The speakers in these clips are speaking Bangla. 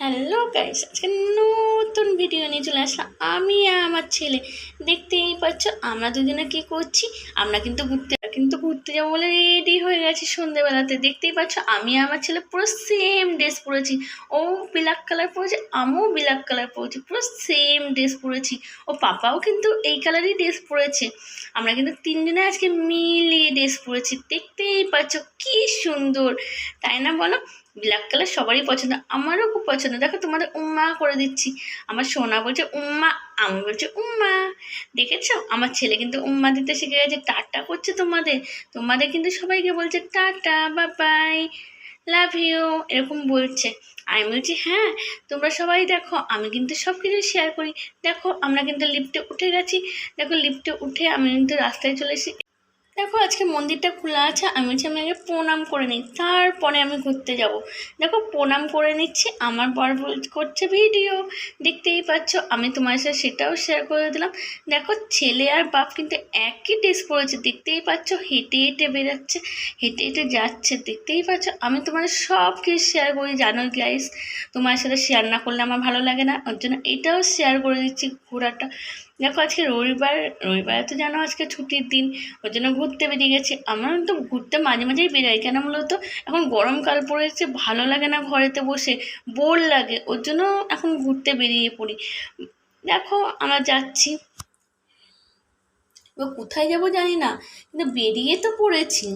হ্যালো গাইস আজকে নতুন ভিডিও নিয়ে চলে আসলাম। আমি আমার ছেলে। দেখতেই পাচ্ছ, আমরা দুজনে কি করছি? আমরা কিন্তু ঘুরতে কিন্তু ঘুরতে যাব বলে রেডি হয়ে গেছি সন্ধেবেলাতে। দেখতেই পাচ্ছ, আমি আমার ছেলে পুরো সেম ড্রেস পরেছি। ও ব্ল্যাক কালার পরেছে, আমিও ব্ল্যাক কালার পরেছি, পুরো সেম ড্রেস পরেছি। ও পাপাও কিন্তু এই কালারই ড্রেস পরেছে। আমরা কিন্তু তিনজনে আজকে মিলিয়ে ড্রেস পরেছি। দেখতেই পাচ্ছ, কি সুন্দর। তাই না বলো? ব্ল্যাক কালার সবারই পছন্দ, আমারও খুব পছন্দ। দেখো তোমাদের উম্মা করে দিচ্ছি। আমার সোনা বলছে, উম্মা। আমি বলছি, উম্মা। দেখেছ? আমার ছেলে কিন্তু উম্মা দিতে শিখে গেছে। টাটা করছে তোমাদের। তোমাদের কিন্তু সবাইকে বলছে, টাটা, বাবাই লাভ ইউ এরকম বলছে। আমি বলছি হ্যাঁ তোমরা সবাই দেখো, আমি কিন্তু সব কিছু শেয়ার করি। দেখো, আমরা কিন্তু লিফটে উঠে গেছি। দেখো লিফটে উঠে আমি কিন্তু রাস্তায় চলে এসেছি। দেখো আজকে মন্দিরটা খোলা আছে, আমি বলছি আমি আগে প্রণাম করে নিই, তারপরে আমি ঘুরতে যাব। দেখো প্রণাম করে নিচ্ছি, আমার বর করছে ভিডিও দেখতেই পাচ্ছ, আমি তোমার সাথে সেটাও শেয়ার করে দিলাম। দেখো ছেলে আর বাপ কিন্তু একই ড্রেস পরেছে, দেখতেই পাচ্ছ, হেঁটে হেঁটে বেরাচ্ছে হেঁটে হেঁটে যাচ্ছে, দেখতেই পাচ্ছ, আমি তোমাদের সব কিছু শেয়ার করি জানো গাইস তোমার সাথে শেয়ার না করলে আমার ভালো লাগে না, ওর জন্য এটাও শেয়ার করে দিচ্ছি ঘোরাটা। দেখো আজকে রবিবার, রবিবারে তো জানো আজকে ছুটির দিন, ওর জন্য ঘুরতে বেরিয়ে গেছি। আমার তো ঘুরতে মাঝে মাঝেই বেরাই, কেন মূলত এখন গরমকাল পড়েছে ভালো লাগে না ঘরেতে বসে, বোর লাগে, ওর জন্য এখন ঘুরতে বেরিয়ে পড়ি। দেখো, আমরা যাচ্ছি। এবার কোথায় যাব জানি না, কিন্তু বেরিয়ে তো পড়েছি।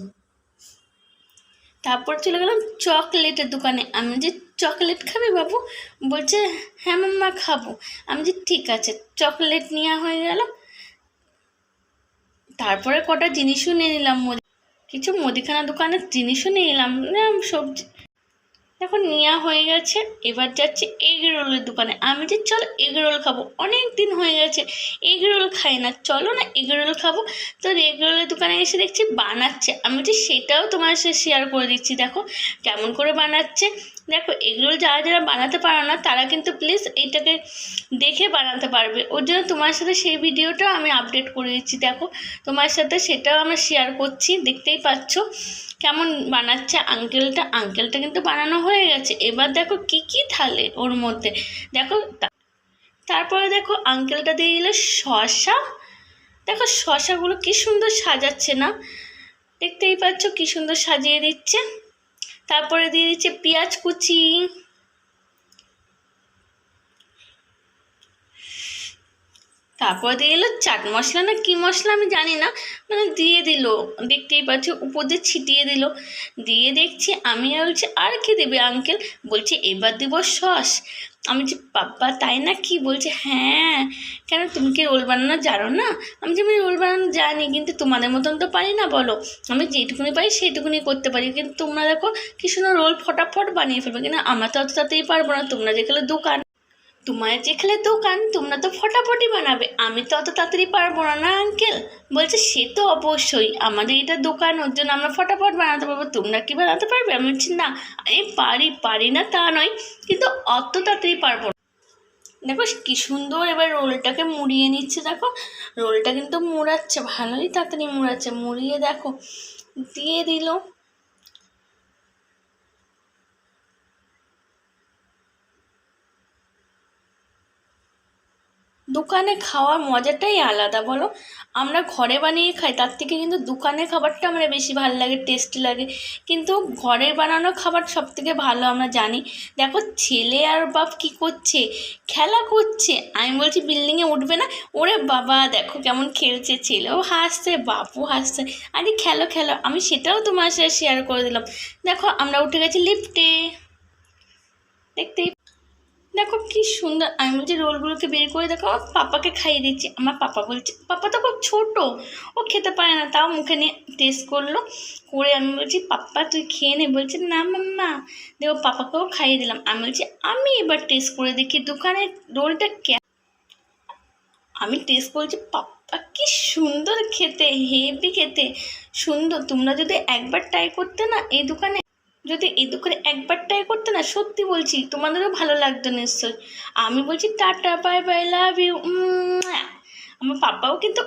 তারপর চলে গেলাম চকলেটের দোকানে। আমি যে চকলেট খাবে বাবু? বলছে হ্যাঁ মাম্মা, খাব। আমি যে, ঠিক আছে, চকলেট নেওয়া হয়ে গেল। তারপরে কটা জিনিসও নিয়ে নিলাম কিছু মুদিখানা দোকানের জিনিসও নিয়ে নিলাম সবজি। এখন নেওয়া হয়ে গেছে, এবার যাচ্ছি এগ রোলের দোকানে। আমি যে, চল এগ রোল খাব। অনেক দিন হয়ে গেছে, এগ রোল খাই না। চলো না এগ রোল খাব। তো এগ রোলের দোকানে এসে দেখছি বানাচ্ছে। আমি যে, সেটাও তোমার সাথে শেয়ার করে দিচ্ছি। দেখো কেমন করে বানাচ্ছে। দেখো এগরোল যারা যারা বানাতে পারো না, তারা কিন্তু প্লিজ এইটাকে দেখে বানাতে পারবে। ওর জন্য তোমার সাথে সেই ভিডিওটাও আমি আপডেট করে দিচ্ছি, দেখো। তোমার সাথে সেটাও আমরা শেয়ার করছি, দেখতেই পাচ্ছ কেমন বানাচ্ছে আঙ্কেলটা আঙ্কেলটা কিন্তু বানানো হয়ে গেছে। এবার দেখো কি কি ঢালে ওর মধ্যে। দেখো তারপরে দেখো আঙ্কেলটা দিয়ে দিল শশা দেখো শশাগুলো কি সুন্দর সাজাচ্ছে না? দেখতেই পাচ্ছ কি সুন্দর সাজিয়ে দিচ্ছে। তারপরে দিয়ে দিচ্ছে পেঁয়াজ কুচি। তারপরে দিয়ে এলো চাট মশলা না কি মশলা আমি জানি না। মানে দিয়ে দিল, দেখতেই পাচ্ছি উপর দিয়ে ছিটিয়ে দিল। দিয়ে দেখছি আমি আর বলছি, আর কি দেবে আঙ্কেল বলছে, এবার দিব সস। আমি যে বাবা, তাই না কি? বলছে হ্যাঁ। কেন তুমি কি রোল বানানো জানো না? আমি যে আমি রোল বানানো জানি, কিন্তু তোমাদের মতন তো পারি না, বলো। আমি যেটুকুনি পারি সেইটুকুনি করতে পারি, কিন্তু তোমরা দেখো কি সুন্দর রোল ফটাফট বানিয়ে ফেলবে। কিন্তু আমরা তো অত তাড়াতাড়ি পারব না, তোমরা যেখানে দোকান। তোমার যেখানে দোকান, তোমরা তো ফটাফটি বানাবে। আমি তো অত তাড়াতাড়ি পারব না না, আঙ্কেল? বলছে, সে তো অবশ্যই। আমাদের এটা দোকান, ওর জন্য আমরা ফটাফট বানাতে পারব। তোমরা কি বানাতে পারবে? আমি বলছি, না, আমি পারি পারি না তা নয়, কিন্তু অত তাড়াতাড়ি পারব দেখো, কি সুন্দর এবার রোলটাকে মুড়িয়ে নিচ্ছে, দেখো। রোলটা কিন্তু মুড়াচ্ছে, ভালোই তাড়াতাড়ি মুড়াচ্ছে। মুড়িয়ে দেখো, দিয়ে দিল। দোকানে খাওয়ার মজাটাই আলাদা, বলো? আমরা ঘরে বানিয়ে খাই, তার থেকে কিন্তু দোকানের খাবারটা আমরা বেশি ভালো লাগে টেস্টি লাগে। কিন্তু ঘরের বানানো খাবার সব থেকে ভালো আমরা জানি। দেখো, ছেলে আর বাপ কি করছে? খেলা করছে। আমি বলছি বিল্ডিংয়ে উঠবে না? ওরে বাবা, দেখো কেমন খেলছে ছেলেও হাসছে, বাপও হাসছে। আরে খেলো খেলো। আমি সেটাও তোমার সাথে শেয়ার করে দিলাম। দেখো, আমরা উঠে গেছি লিফটে দেখতেই দেখো কি সুন্দর, আমি বলছি রোলগুলোকে বের করে দেখো, আমার পাপাকে খাইয়ে দিচ্ছি। আমার পাপা বলছে, পাপা তো খুব ছোটো, ও খেতে পারে না। তাও মুখে নিয়ে টেস্ট করল, করে আমি বলছি পাপ্পা তুই খেয়ে নে। বলছে, না মাম্মা। দেখো পাপাকেও খাইয়ে দিলাম। আমি বলছি, আমি এবার টেস্ট করে দেখি দোকানের রোলটা কে আমি টেস্ট করছি পাপ্পা কি সুন্দর খেতে, হেভি খেতে। সুন্দর, তোমরা যদি একবার ট্রাই করতে না, এই দোকানে যদি এই দুঃখের একবার ট্রাই করতে না, সত্যি বলছি, তোমাদেরও ভালো লাগতো নিশ্চয়ই। আমি বলছি tata bye bye love you আমার পাপাও কিন্তু